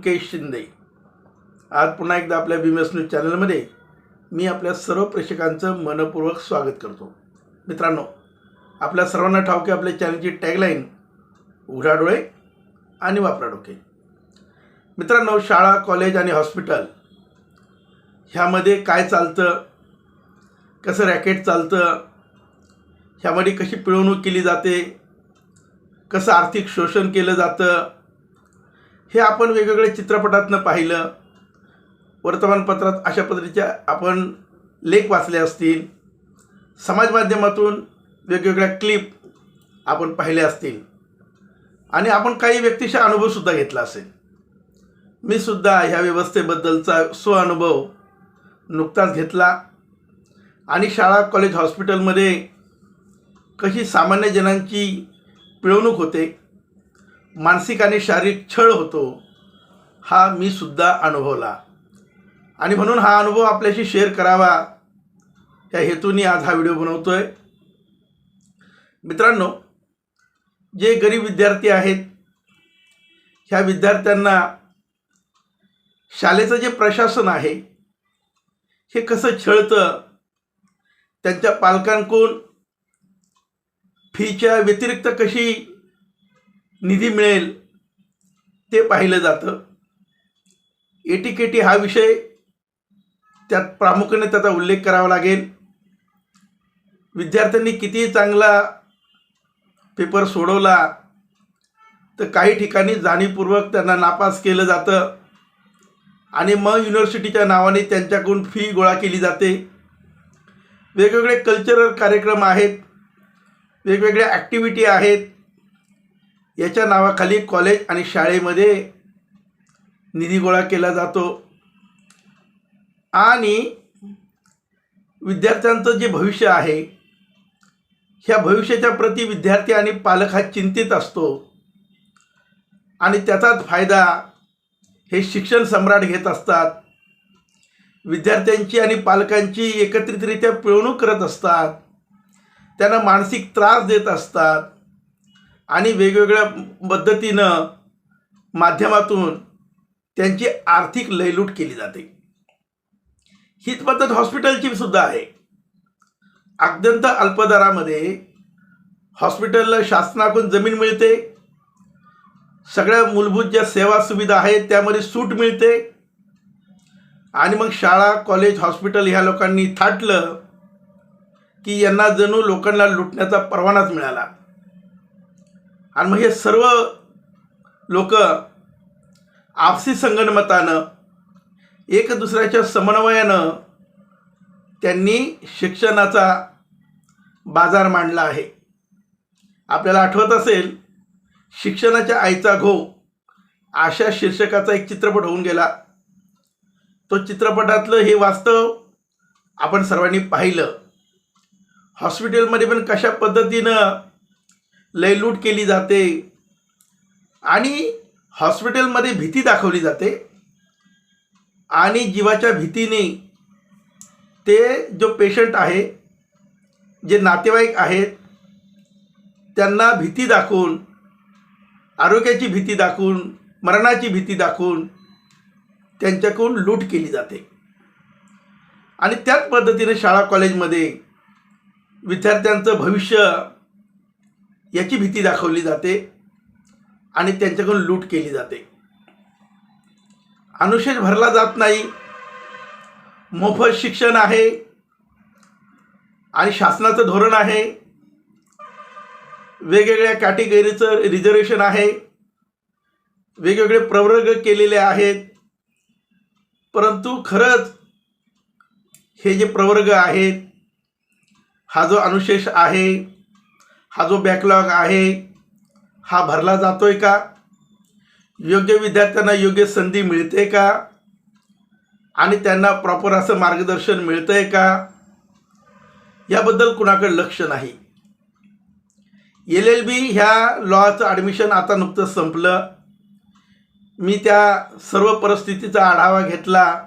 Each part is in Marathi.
मुकेश शिंदे. आज पुन्हा एकदा आपल्या बीमएस न्यूज चॅनलमध्ये मी आपल्या सर्व प्रेक्षकांचं मनपूर्वक स्वागत करतो. मित्रांनो आपल्या सर्वांना ठाऊक आहे आपल्या चॅनलची टॅगलाईन उघडा डोळे आणि वापरा डोके. मित्रांनो शाळा कॉलेज आणि हॉस्पिटल ह्यामध्ये काय चालतं? कसं रॅकेट चालतं? ह्यामध्ये कशी पिळवणूक केली जाते? कसं आर्थिक शोषण केलं जातं? हे आपण वेगवेगळ्या चित्रपटातनं पाहिलं. वर्तमानपत्रात अशा पद्धतीच्या आपण लेख वाचले असतील. समाज माध्यमातून वेगवेगळ्या क्लिप आपण पाहिले असतील. आणि आपण काही व्यक्तीचा अनुभवसुद्धा घेतला असेल. मी सुद्धा ह्या व्यवस्थेबद्दलचा स्वअनुभव नुकताच घेतला. आणि शाळा कॉलेज हॉस्पिटलमध्ये कशी सामान्य जनांची पिळवणूक होते मानसिक आणि शारीरिक छळ होतो हा मी सुद्धा अनुभवला. आणि म्हणून हा अनुभव आपल्याशी शेअर करावा. या हेतूने आज हा व्हिडिओ बनवतो आहे मित्रांनो जे गरीब विद्यार्थी आहेत ह्या विद्यार्थ्यांना शाळेचं जे प्रशासन आहे हे कसं छळतं त्यांच्या पालकांकडून फीच्या व्यतिरिक्त कशी निधी मिळेल ते पाहिलं जातं. एटीकेटी हा विषय त्यात प्रामुख्याने त्याचा उल्लेख करावा लागेल. विद्यार्थ्यांनी किती चांगला पेपर सोडवला तर काही ठिकाणी जाणीवपूर्वक त्यांना नापास केलं जातं. आणि मग युनिव्हर्सिटीच्या नावाने त्यांच्याकडून फी गोळा केली जाते. वेगवेगळे कल्चरल कार्यक्रम आहेत वेगवेगळ्या ॲक्टिव्हिटी आहेत. याच्या नावाखाली कॉलेज आणि शाळेमध्ये निधी गोळा केला जातो. आणि विद्यार्थ्यांचं जे भविष्य आहे ह्या भविष्याच्या प्रती विद्यार्थी आणि पालक हा चिंतित असतो. आणि त्याचाच फायदा हे शिक्षण सम्राट घेत असतात. विद्यार्थ्यांची आणि पालकांची एकत्रितरित्या पिळवणूक करत असतात. त्यांना मानसिक त्रास देत असतात. आणि वेगवेगळ्या पद्धतीनं माध्यमातून त्यांची आर्थिक लयलूट केली जाते. हीच पद्धत हॉस्पिटलची सुद्धा आहे. अत्यंत अल्पदरामध्ये हॉस्पिटलला शासनाकडून जमीन मिळते. सगळ्या मूलभूत ज्या सेवा सुविधा आहेत त्यामध्ये सूट मिळते. आणि मग शाळा कॉलेज हॉस्पिटल ह्या लोकांनी थाटलं की यांना जणू लोकांना लुटण्याचा परवानाच मिळाला. आणि मग हे सर्व लोक आपसी संगणमतानं एक दुसऱ्याच्या समन्वयानं त्यांनी शिक्षणाचा बाजार मांडला आहे. आपल्याला आठवत असेल शिक्षणाच्या आईचा घो अशा शीर्षकाचा एक चित्रपट होऊन गेला. तो चित्रपटातलं हे वास्तव आपण सर्वांनी पाहिलं. हॉस्पिटलमध्ये पण कशा पद्धतीनं लयलूट केली जाते. आणि हॉस्पिटलमध्ये भीती दाखवली जाते. आणि जीवाच्या भीतीने ते जो पेशंट आहे जे नातेवाईक आहेत त्यांना भीती दाखवून आरोग्याची भीती दाखवून मरणाची भीती दाखवून त्यांच्याकडून लूट केली जाते. आणि त्याच पद्धतीने शाळा कॉलेजमध्ये विद्यार्थ्यांचं भविष्य याची भीती दाखवली जाते आणि त्यांच्याकडून लूट केली जाते. अनुशेष भरला जात नाही. मोफत शिक्षण आहे. आणि शासनाचं धोरण आहे. वेगवेगळ्या कॅटेगरीचं रिझर्वेशन आहे. वेगवेगळे प्रवर्ग केलेले आहेत. परंतु खरंच हे जे प्रवर्ग आहेत हा जो अनुशेष आहे हा जो बॅकलॉग आहे हा भरला जातो आहे का? योग्य विद्यार्थ्यांना योग्य संधी मिळते का? आणि त्यांना प्रॉपर असं मार्गदर्शन मिळतं आहे का? याबद्दल कुणाकडे लक्ष नाही. एल एल बी ह्या लॉचं ॲडमिशन आता नुकतंच संपलं. मी त्या सर्व परिस्थितीचा आढावा घेतला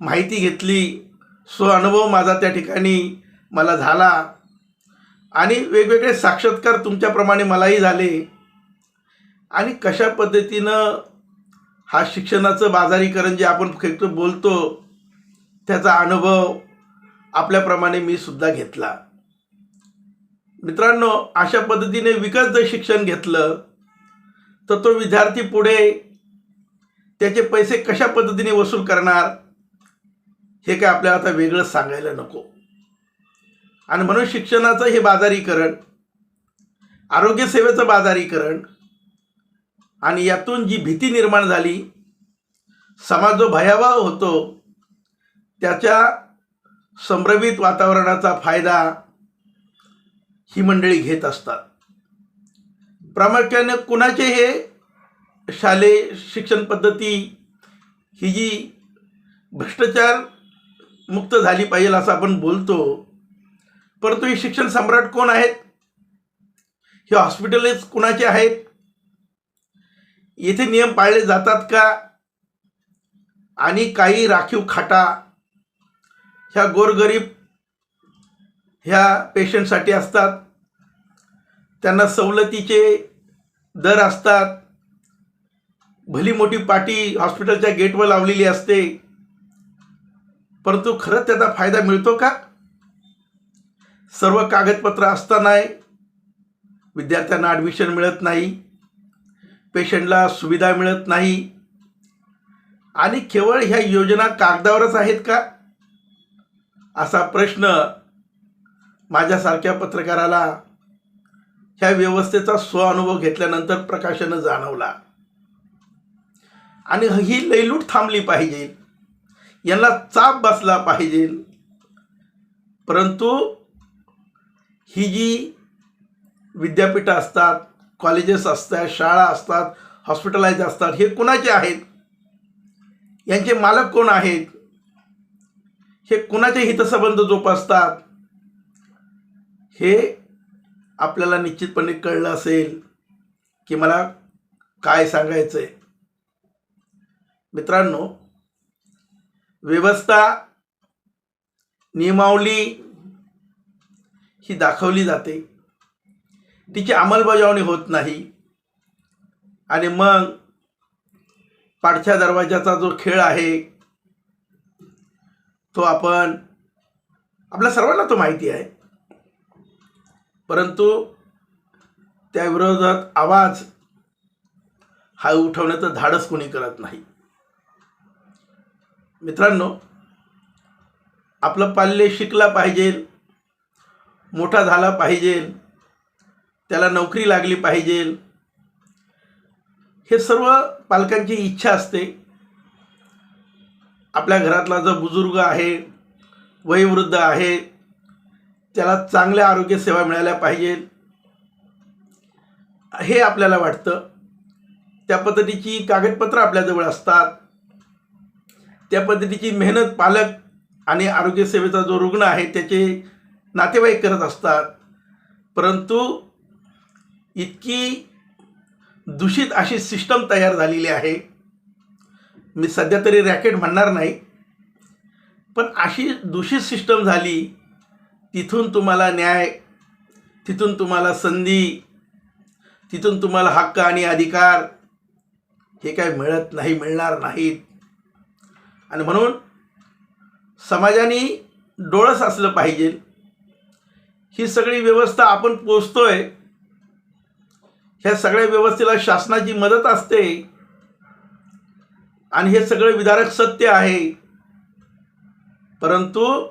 माहिती घेतली. सो अनुभव माझा त्या ठिकाणी मला झाला. आणि वेगवेगळे साक्षात्कार तुमच्याप्रमाणे मलाही झाले. आणि कशा पद्धतीनं हा शिक्षणाचं बाजारीकरण जे आपण फक्त बोलतो त्याचा अनुभव आपल्याप्रमाणे मी सुद्धा घेतला. मित्रांनो अशा पद्धतीने विकत जर शिक्षण घेतलं तर तो विद्यार्थी पुढे त्याचे पैसे कशा पद्धतीने वसूल करणार हे काय आपल्याला आता वेगळं सांगायला नको. आणि म्हणून शिक्षणाचं हे बाजारीकरण आरोग्यसेवेचं बाजारीकरण आणि यातून जी भीती निर्माण झाली समाज जो भयावह होतो त्याच्या संभ्रमित वातावरणाचा फायदा ही मंडळी घेत असतात. प्रामुख्याने कुणाचे हे शालेय शिक्षण पद्धती ही जी भ्रष्टाचार मुक्त झाली पाहिजे असं आपण बोलतो परंतु हे शिक्षण सम्राट कोण आहेत? हे हॉस्पिटलेच कुणाचे आहेत? येथे नियम पाळले जातात का? आणि काही राखीव खाटा ह्या गोरगरीब ह्या पेशंटसाठी असतात. त्यांना सवलतीचे दर असतात. भली मोठी पाटी हॉस्पिटलच्या गेटवर लावलेली असते. परंतु खरंच त्याचा फायदा मिळतो का? सर्व कागदपत्र असताना विद्यार्थ्यांना ॲडमिशन मिळत नाही. पेशंटला सुविधा मिळत नाही. आणि केवळ ह्या योजना कागदावरच आहेत का? असा प्रश्न माझ्यासारख्या पत्रकाराला ह्या व्यवस्थेचा स्वअनुभव घेतल्यानंतर प्रकाशानं जाणवला. आणि ही लैलूट थांबली पाहिजे. यांना चाप बसला पाहिजे. परंतु ही जी विद्यापीठं असतात कॉलेजेस असतात शाळा असतात हॉस्पिटलाइज असतात हे कुणाचे आहेत? यांचे मालक कोण आहेत? हे कुणाचे हितसंबंध जोपासतात? हे आपल्याला निश्चितपणे कळलं असेल की मला काय सांगायचं आहे मित्रांनो व्यवस्था नियमावली ही दाखवली जाते. तिची अंमलबजावणी होत नाही. आणि मग पाठच्या दरवाजाचा जो खेळ आहे तो आपण आपल्या सर्वांना तो माहिती आहे. परंतु त्या विरोधात आवाज हा उठवण्याचं धाडस कोणी करत नाही. मित्रांनो आपलं पाल्य शिकला पाहिजे. मोठा झाला पाहिजे. त्याला नोकरी लागली पाहिजे. हे सर्व पालकांची इच्छा असते. आपल्या घरातला जो बुजुर्ग आहे वयोवृद्ध आहे त्याला चांगल्या आरोग्य सेवा मिळाल्या पाहिजे. हे आपल्याला वाटतं. त्या पद्धतीची कागदपत्रं आपल्याजवळ असतात. त्या पद्धतीची मेहनत पालक आणि आरोग्यसेवेचा जो रुग्ण आहे त्याचे नातेवाईक करत असतात. परंतु इतकी दूषित अशी सिस्टम तयार झालेली आहे. मी सध्या तरी रॅकेट म्हणणार नाही. पण अशी दूषित सिस्टम झाली तिथून तुम्हाला न्याय तिथून तुम्हाला संधी तिथून तुम्हाला हक्क आणि अधिकार हे काय मिळत नाही मिळणार नाहीत. आणि म्हणून समाजाने डोळस असलं पाहिजे. ही सगळी व्यवस्था आपण पोचतोय. ह्या सगळ्या व्यवस्थेला शासनाची मदत असते. आणि हे सगळं विदारक सत्य आहे. परंतु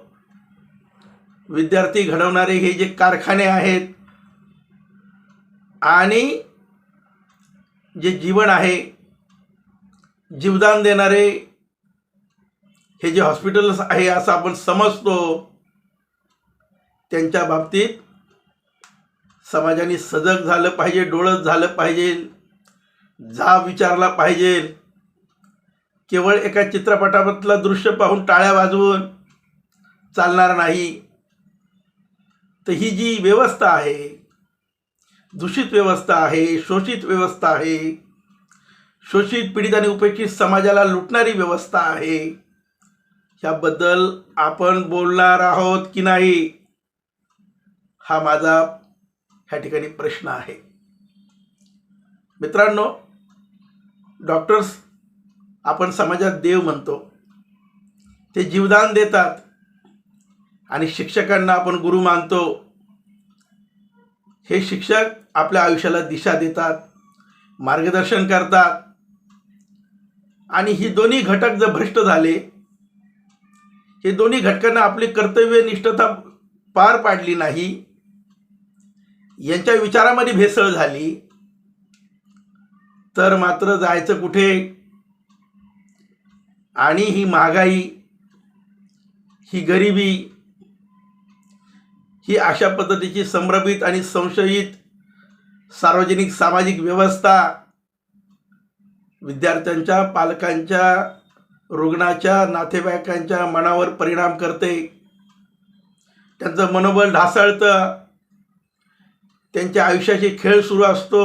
विद्यार्थी घडवणारे हे जे कारखाने आहेत आणि जे जीवन आहे जीवदान देणारे हे जे हॉस्पिटल्स आहे असं आपण समजतो. त्यांच्या बाबतीत समाजाने सजग झालं पाहिजे डोळत झालं पाहिजे जा विचारला पाहिजे. केवळ एका चित्रपटामधलं दृश्य पाहून टाळ्या वाजवून चालणार नाही. तर ही जी व्यवस्था आहे दूषित व्यवस्था आहे शोषित व्यवस्था आहे शोषित पीडित आणि उपेक्षित समाजाला लुटणारी व्यवस्था आहे ह्याबद्दल आपण बोलणार आहोत की नाही? हा माझा ह्या ठिकाणी प्रश्न आहे. मित्रांनो डॉक्टर्स आपण समाजात देव म्हणतो. ते जीवदान देतात आणि शिक्षकांना आपण गुरु मानतो. हे शिक्षक आपल्या आयुष्याला दिशा देतात मार्गदर्शन करतात आणि ही दोन्ही घटक जर भ्रष्ट झाले हे दोन्ही घटकांना आपली कर्तव्य निष्ठता पार पाडली नाही यांच्या विचारामध्ये भेसळ झाली. तर मात्र जायचं कुठे? आणि ही महागाई ही गरिबी ही अशा पद्धतीची संभ्रमित आणि संशयित सार्वजनिक सामाजिक व्यवस्था विद्यार्थ्यांच्या पालकांच्या रुग्णाच्या नातेवाईकांच्या मनावर परिणाम करते. त्यांचं मनोबल ढासळतं. त्यांच्या आयुष्याचे खेळ सुरू असतो.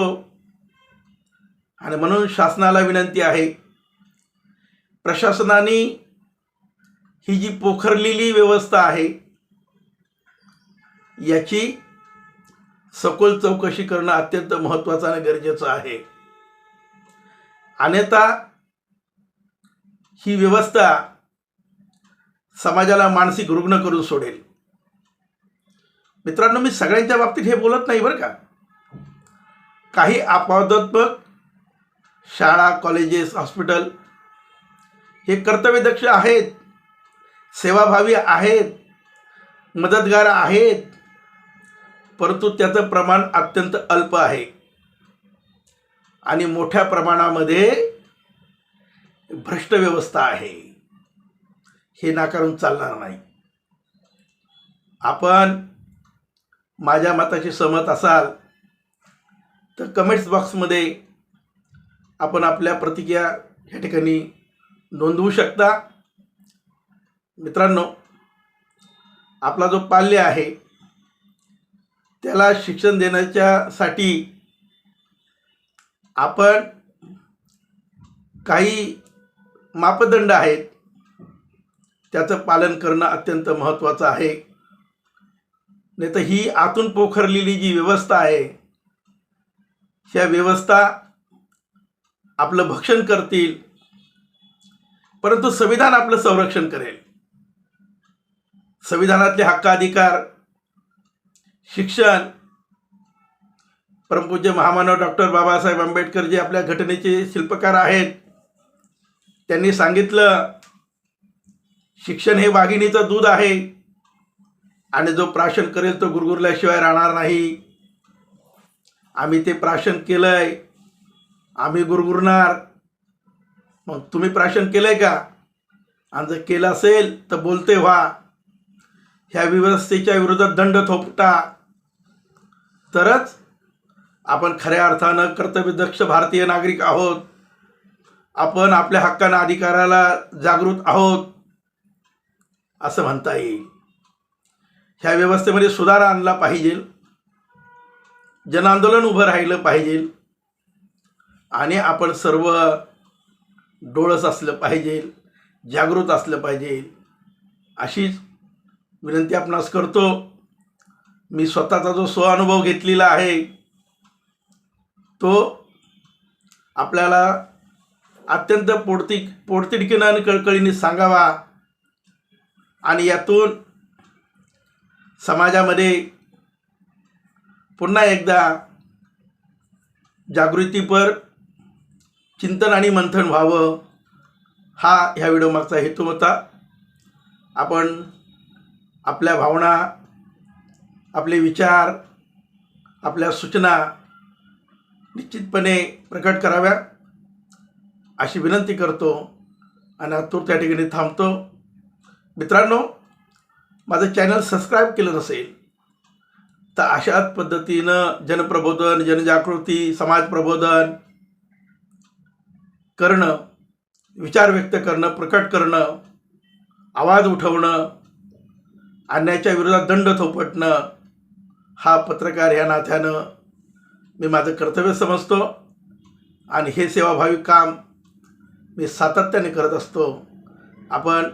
आणि म्हणून शासनाला विनंती आहे प्रशासनाने ही जी पोखरलेली व्यवस्था आहे याची सखोल चौकशी करणं अत्यंत महत्त्वाचं आणि गरजेचं आहे. अन्यथा ही व्यवस्था समाजाला मानसिक रुग्ण करून सोडेल. मित्रांनो मी सगळ्यांच्या बाबतीत हे बोलत नाही बरं का. काही अपवादात्मक शाळा कॉलेजेस हॉस्पिटल हे कर्तव्यदक्ष आहेत सेवाभावी आहेत मदतगार आहेत परंतु त्याचं प्रमाण अत्यंत अल्प आहे. आणि मोठ्या प्रमाणामध्ये भ्रष्ट व्यवस्था आहे. हे नाकारून चालणार नाही. आपण माझ्या मताशी सहमत असाल तर कमेंट्स बॉक्समध्ये आपण आपल्या प्रतिक्रिया ह्या ठिकाणी नोंदवू शकता. मित्रांनो आपला जो पाल्य आहे त्याला शिक्षण देण्याच्यासाठी आपण काही मापदंड आहेत. त्याचं पालन करणं अत्यंत महत्त्वाचं आहे. नाही तर ही आतून पोखरलेली जी व्यवस्था आहे ह्या व्यवस्था आपलं भक्षण करतील परंतु संविधान आपलं संरक्षण करेल. संविधानातले हक्काधिकार शिक्षण परमपूज्य महामानव डॉक्टर बाबासाहेब आंबेडकर जे आपल्या घटनेचे शिल्पकार आहेत त्यांनी सांगितलं शिक्षण हे वाघिणीचं दूध आहे. आणि जो प्राशन करेल तो गुरगुरल्याशिवाय राहणार नाही. आम्ही ते प्राशन केलंय. आम्ही गुरगुरणार. मग तुम्ही प्राशन केलंय का? आणि जर केलं असेल तर बोलते व्हा. ह्या व्यवस्थेच्या विरोधात दंड थोपटा. तरच आपण खऱ्या अर्थानं कर्तव्यदक्ष भारतीय नागरिक आहोत. आपण आपल्या हक्कानं अधिकाराला जागृत आहोत. असं म्हणता येईल. ह्या व्यवस्थेमध्ये सुधार आणला पाहिजे. जनआंदोलन उभं राहिलं पाहिजे. आणि आपण सर्व डोळस असलं पाहिजे जागृत असलं पाहिजे. अशीच विनंती आपणास करतो. मी स्वतःचा जो स्वअनुभव घेतलेला आहे तो आपल्याला अत्यंत पोटती पोडतिडकीनं आणि कळकळीने सांगावा. आणि यातून समाजामध्ये पुन्हा एकदा जागृतीपर चिंतन आणि मंथन व्हावं हा ह्या व्हिडिओमागचा हेतू होता. आपण आपल्या भावना आपले विचार आपल्या सूचना निश्चितपणे प्रकट कराव्या. अशी विनंती करतो आणि आतूर त्या ठिकाणी थांबतो. मित्रांनो माझं चॅनल सबस्क्राईब केलं नसेल तर अशाच पद्धतीनं जनप्रबोधन जनजागृती समाज प्रबोधन करणं विचार व्यक्त करणं प्रकट करणं आवाज उठवणं अन्यायाच्या विरोधात दंड थोपटणं हा पत्रकार ह्या नात्यानं मी माझं कर्तव्य समजतो आणि हे सेवाभावी काम मी सातत्याने करत असतो. आपण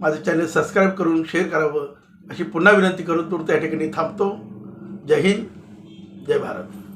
माझं चॅनल सबस्क्राईब करून शेअर करावं अशी पुन्हा विनंती करून तूर्त या ठिकाणी थांबतो. जय हिंद जय भारत.